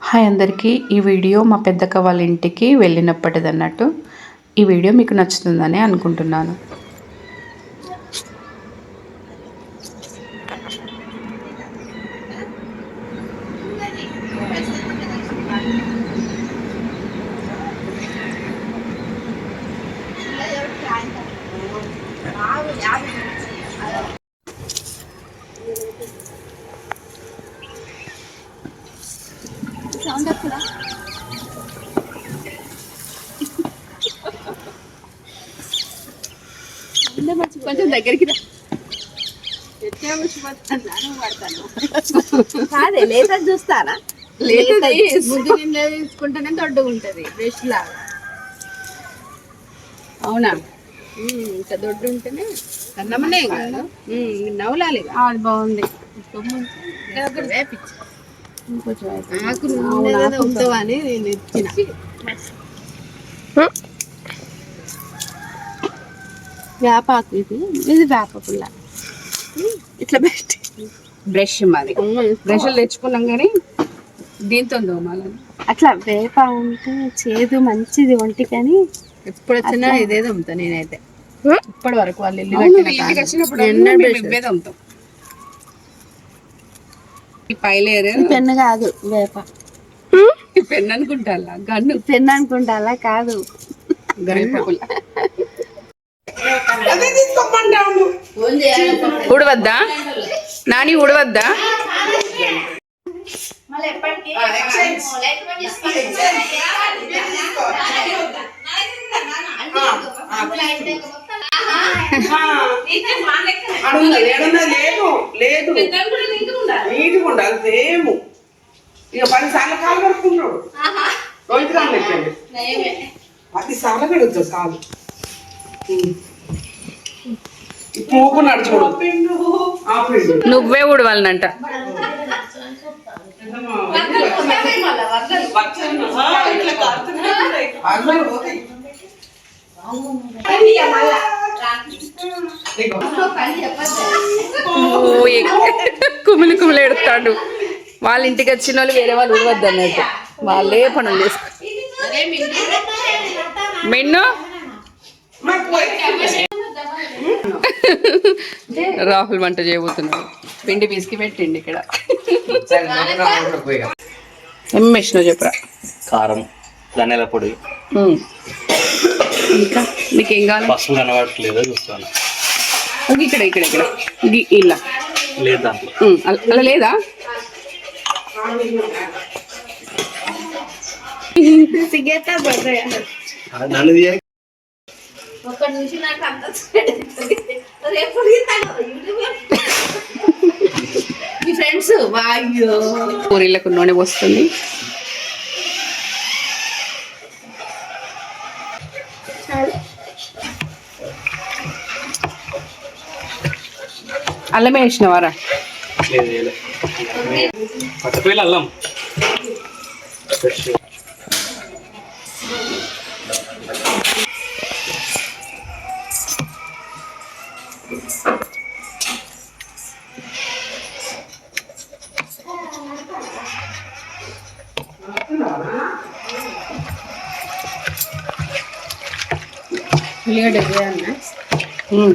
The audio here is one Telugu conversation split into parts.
హాయ్ అందరికీ ఈ వీడియో మా పెద్దక్క వాళ్ళ ఇంటికి వెళ్ళినప్పటిదన్నట్టు. ఈ వీడియో మీకు నచ్చుతుందని అనుకుంటున్నాను కొంచెం దగ్గరికి రా. కాదే లేత ముందు నిన్న తీసుకుంటేనే దొడ్డుగా ఉంటది బ్రష్ లాగా. అవునా? ఉమ్, ఇంత దొడ్డు ఉంటేనే కదా? ఉమ్, నవ్వులాలి అది బాగుంది. నాకు నువ్వు ఉంటావా అని నేను ఇచ్చిన. వేపాకు ఇది. ఇది వేప పుల్ల ఇట్లా పెట్టి. బ్రష్ మాది బ్రష్లు తెచ్చుకున్నాం కానీ దీంతో దోమాలని. అట్లా వేప ఉంటే చేదు మంచిది ఒంటికని. ఎప్పుడు వచ్చినా ఇదే దమ్ముతా నేనైతే. ఇప్పటి వరకు వాళ్ళు ఇంటికి వచ్చినప్పుడు మేము ఇవే దమ్ముతాం ఈ పైలేరు పెన్ను కాదు వేప. ఈ పెన్ అనుకుంటా గన్ను. పెన్ను అనుకుంటా కాదు. గన్ను. ఉడవద్దా నాని ఉడవద్దా లేదు లేదు నీట్గా ఉండాలి సేమ్ ఇక పది సార్లు కాలు కడుక్కున్నాడు రోజు కాలు పెట్టండి పది సార్లు కాలు నువ్వే ఉడవాలనంట కుమిలి కుమిలి ఎడుతాడు వాళ్ళ ఇంటికి వచ్చిన వాళ్ళు వేరే వాళ్ళు ఉడవద్దు అన్నట్టు. వాళ్ళే పనులు చేసుకో మెన్ను. రాహుల్ వంట చేయబోతున్నాడు. పిండి పిసికి పెట్టిండి ఇక్కడ. ఏం వేసినావు చెప్పరా? కారం ధనియాల పొడి. ఇంకా? నీకేం కావాలి? పసుపు కనబడట్లేదో చూస్తాను. ఇక్కడ ఇక్కడ ఇక్కడ. ఇలా. లేదు దాంట్లో. ఉమ్, అల- అలా లేదా నన్ను తీయ- మీ ఫ్రెండ్స్? వాయ్యో. పూరీలకు నూనె పోస్తుంది. అల్లమే వేసినవారా అల్లం. Fresh um.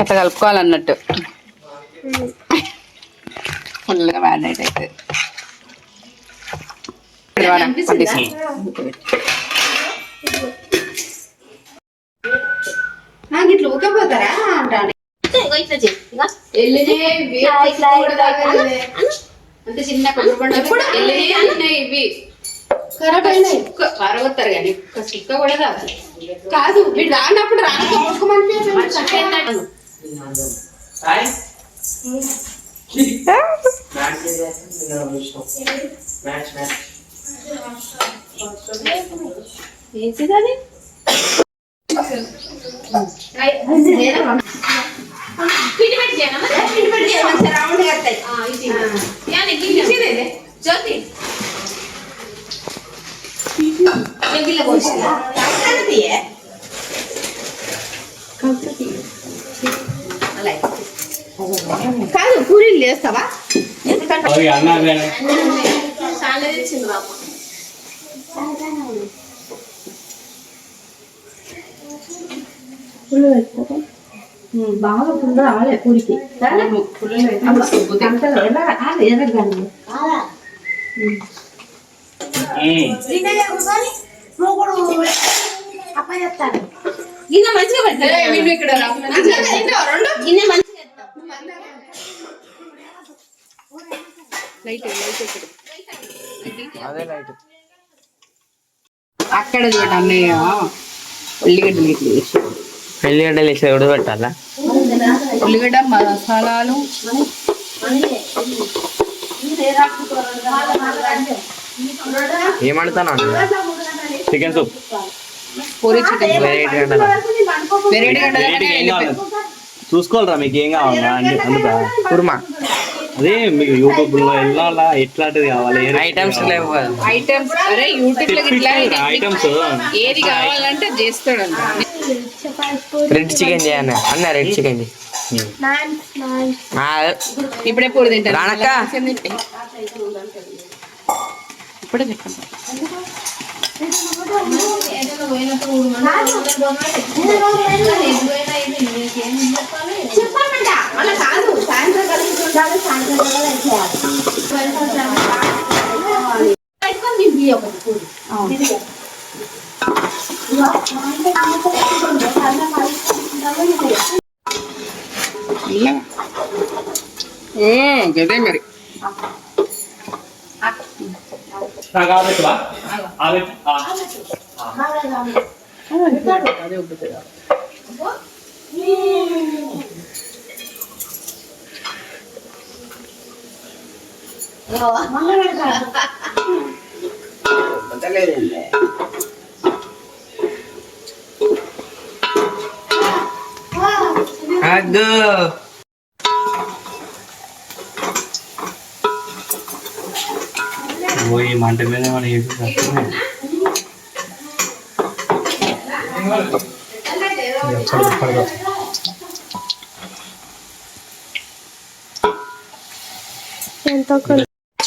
అట్లా కలుపుకోవాలన్నట్టు. ఫుల్గా మ్యారినేట్ అవుతుంది నాకు ఇట్లా ఊకపోతారా అంటాను అంటే చిన్న కొబ్బరి ఇవి. ఖరాబ్ అయినాయి. పారగొత్తారు కానీ ఒక్క చుక్క కూడా రాదు కాదు వీడు రానప్పుడు రానుకోమని ఏంటిది రౌండ్ జ్యోతి అలా కాదు చాలా తెచ్చింది బాబు బాగా ఫుల్ రావాలి పూరికి. గిన్నె మంచిగా పెట్టాలి ఇక్కడ రా. గిన్నె మంచిగా లైట్ లైట్ ఇక్కడ అక్కడ చూడ అన్నయ్య. ఉల్లిగడ్డలు ఇట్లా వేసి ఉడక పెట్టాలా ఉల్లిగడ్డ మసాలాలు. ఏమంటాను chicken soup puri chicken variety variety చూసుకోవాలరా మీకు ఏం కావాలా అందు- అందుకా? కుర్మా. అదే మీకు యూట్యూబ్లో వెళ్ళాలా ఎట్లాంటిది కావాలి ఐటమ్స్ లేవు. ఐటమ్స్ అరే యూట్యూబ్లో ఇట్లా ఐటమ్స్ ఏది కావాలంటే చేస్తాడు అంట రెడ్ చికెన్ చేయన్న. అన్న రెడ్ చికెన్ ఇప్పుడే పూరి తింటాను. రానక్క. ఇప్పుడే చెప్పండి. నాకు ఆగట్టువా ఆగట్టు అదే ఉబ్బుతుంది అగ్గు పోయి మంట మీద మనం వేసి చేస్తున్నాం.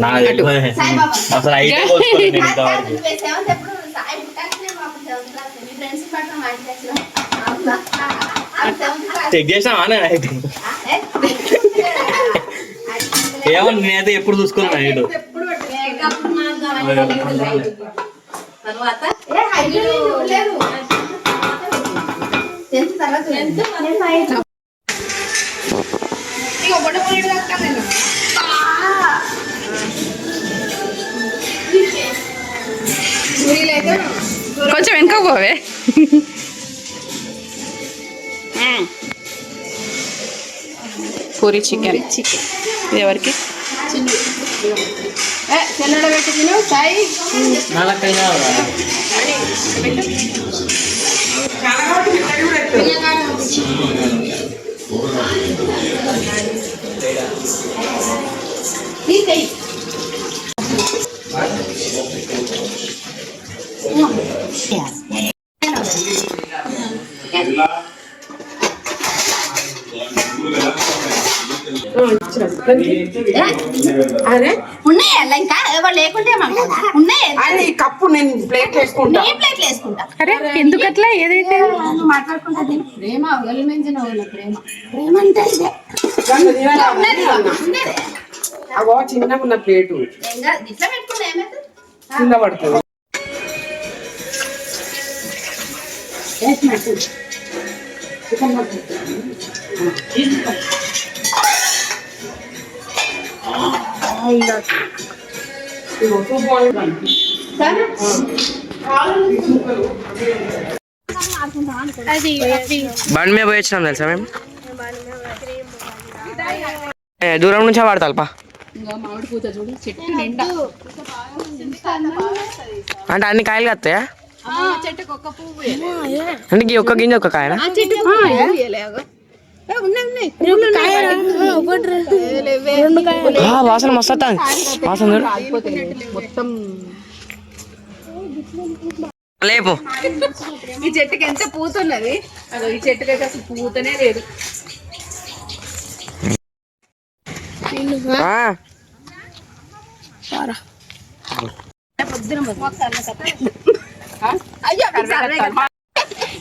Seventh class. చెక్ చేసావా నేను అయితే? ఏమో నేనైతే ఎప్పుడు చూసుకున్నాను నైట్ తర్వాత కొంచెం వెనుక పోవే. పూరి చికెన్. చికెన్. ఇది ఎవరికి? చెన్నడ అరే? ఉన్నాయా? ఇంకా ఎవరు లేకుంటే ఉన్నాయా? ఈ కప్పు నేను ప్లేట్ వేసుకుంటా. నీ ప్లేట్లు వేసుకుంటా. అరే ఎందుకు అట్లా ఏదైతే మాట్లాడుకుంటా. ప్రేమ ఒలిమించిన వాళ్ళ ప్రేమ. అంటే ఇదే. చిన్నగా ఉన్న ప్లేటు. ఇట్లా పెట్టుకుంటే కింద పడుతుంది. బండి మీద పోయి వచ్చినాం తెలుసా మేము ఏ, దూరం నుంచే వాడతారు పా ఇంకా మామిడి పూత చూడు చెట్టు నిండా అంటే అన్ని కాయలు కత్తాయా చెట్టుకు ఒక్క పువ్వు అంటే ఈ ఒక్క గింజ ఒక్క కాయనా ఆ, వాసన మస్తు వాసన మొత్తం లేపు. ఈ చెట్టుకి ఎంత పూత ఉన్నది? అదో ఈ చెట్టుకి అయితే అసలు పూతనే లేదు.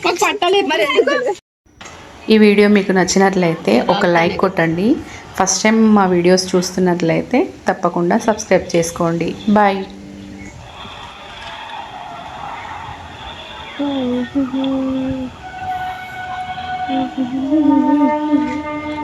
మాకు పట్టలేదు. మరి ఈ వీడియో మీకు నచ్చినట్లయితే ఒక లైక్ కొట్టండి ఫస్ట్ టైం మా వీడియోస్ చూస్తున్నట్లయితే తప్పకుండా సబ్స్క్రైబ్ చేసుకోండి బాయ్ Mm-hmm.